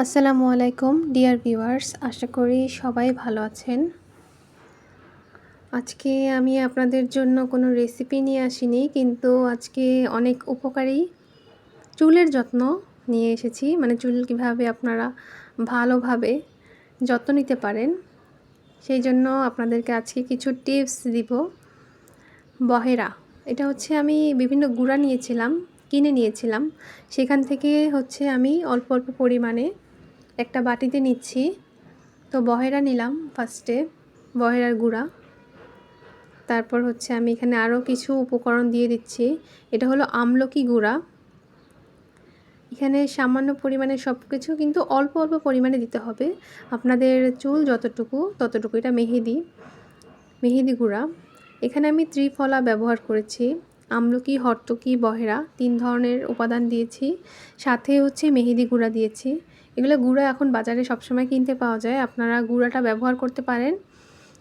আসসালামু আলাইকুম, dear viewers, আশা করি সবাই ভালো আছেন। আজকে আমি আপনাদের জন্য কোনো রেসিপি নিয়ে আসিনি, কিন্তু আজকে অনেক উপকারী চুলের যত্ন নিয়ে এসেছি। মানে চুল কীভাবে আপনারা ভালোভাবে যত্ন নিতে পারেন, সেই জন্য আপনাদেরকে আজকে কিছু টিপস দিব। বহেরা, এটা হচ্ছে আমি বিভিন্ন গুঁড়া নিয়েছিলাম, কিনে নিয়েছিলাম। সেখান থেকে হচ্ছে আমি অল্প অল্প পরিমাণে একটা বাটিতে নিচ্ছি। তো বহেরা নিলাম ফার্স্টে বহেরার গুঁড়া। তারপর হচ্ছে আমি এখানে আরও কিছু উপকরণ দিয়ে দিচ্ছি। এটা হলো আমলকি গুঁড়া। এখানে সামান্য পরিমাণে সব কিছু কিন্তু অল্প অল্প পরিমাণে দিতে হবে। আপনাদের চুল যতটুকু, ততটুকু এটা মেহেদি মেহেদি গুঁড়া। এখানে আমি ত্রিফলা ব্যবহার করেছি। আমলকি, হর্তকি, বহেরা তিন ধরনের উপাদান দিয়েছি। সাথে হচ্ছে মেহেদি গুঁড়া দিয়েছি। এগুলো গুঁড়া এখন বাজারে সবসময় কিনতে পাওয়া যায়। আপনারা গুঁড়াটা ব্যবহার করতে পারেন।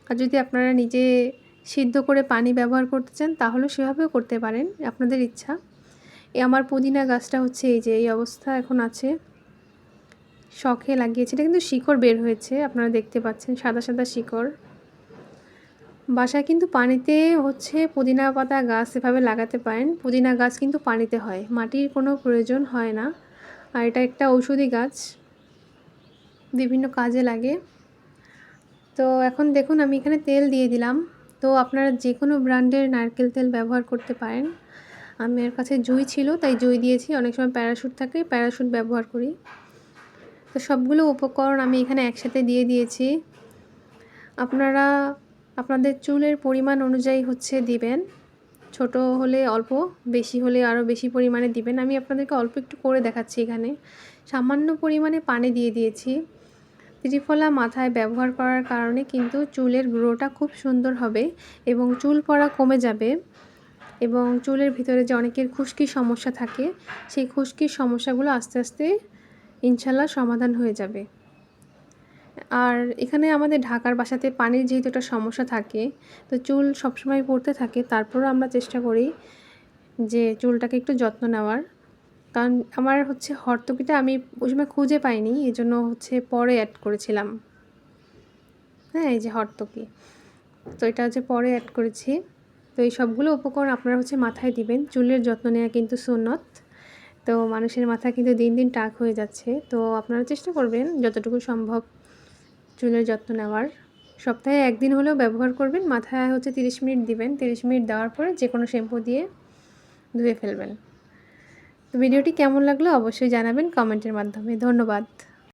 আর যদি আপনারা নিজে সিদ্ধ করে পানি ব্যবহার করতে চান তাহলেও সেভাবেও করতে পারেন। আপনাদের ইচ্ছা। এ আমার পুদিনা গাছটা হচ্ছে এই যে, এই অবস্থা এখন আছে। শখে লাগিয়েছি। এটা কিন্তু শিকড় বের হয়েছে, আপনারা দেখতে পাচ্ছেন, সাদা সাদা শিকড় বাসায় কিন্তু পানিতে হচ্ছে পুদিনা পাতা গাছ এভাবে লাগাতে পারেন। পুদিনা গাছ কিন্তু পানিতে হয়, মাটির কোনো প্রয়োজন হয় না। আর এটা একটা ঔষধি গাছ। বিভিন্ন কাজে লাগে। তো এখন দেখুন, আমি এখানে তেল দিয়ে দিলাম। তো আপনারা যে কোনো ব্র্যান্ডের নারকেল তেল ব্যবহার করতে পারেন। আমার কাছে জুই ছিল, তাই জুই দিয়েছি। অনেক সময় প্যারাশুট থাকে, প্যারাশুট ব্যবহার করি। তো সবগুলো উপকরণ আমি এখানে একসাথে দিয়ে দিয়েছি। আপনারা, আপনাদের চুলের পরিমাণ অনুযায়ী হচ্ছে দিবেন। ছোট হলে অল্প, বেশি হলে আরও বেশি পরিমাণে দিবেন। আমি আপনাদেরকে অল্প একটু করে দেখাচ্ছি এখানে। সামান্য পরিমাণে পানি দিয়ে দিয়েছি। ত্রিফলা মাথায় ব্যবহার করার কারণে কিন্তু চুলের গ্রোটা খুব সুন্দর হবে এবং চুল পড়া কমে যাবে এবং চুলের ভিতরে যে অনেকের খুশকির সমস্যা থাকে, সেই খুশকির সমস্যাগুলো আস্তে আস্তে ইনশাল্লাহ সমাধান হয়ে যাবে। আর এখানে আমাদের ঢাকার বাসাতে পানির যেহেতু একটা সমস্যা থাকে, তো চুল সবসময় পড়তে থাকে, তারপরও আমরা চেষ্টা করি যে চুলটাকে একটু যত্ন নেওয়ার। কারণ আমার হচ্ছে হর্তকিটা আমি ওই সময় খুঁজে পাইনি এই জন্য হচ্ছে পরে অ্যাড করেছিলাম। হ্যাঁ এই যে হর্তকি তো এটা হচ্ছে পরে অ্যাড করেছি। তো এই সবগুলো উপকরণ আপনারা হচ্ছে মাথায় দিবেন। চুলের যত্ন নেওয়া কিন্তু সুন্নত তো মানুষের মাথা কিন্তু দিন দিন টাক হয়ে যাচ্ছে। তো আপনারা চেষ্টা করবেন যতটুকু সম্ভব চুলের যত্ন নেওয়ার। সপ্তাহে একদিন হলেও ব্যবহার করবেন। মাথায় হচ্ছে তিরিশ মিনিট দিবেন। তিরিশ মিনিট দেওয়ার পরে যে কোনো শ্যাম্পু দিয়ে ধুয়ে ফেলবেন। তো ভিডিওটি কেমন লাগল অবশ্যই জানাবেন কমেন্টের মাধ্যমে। ধন্যবাদ।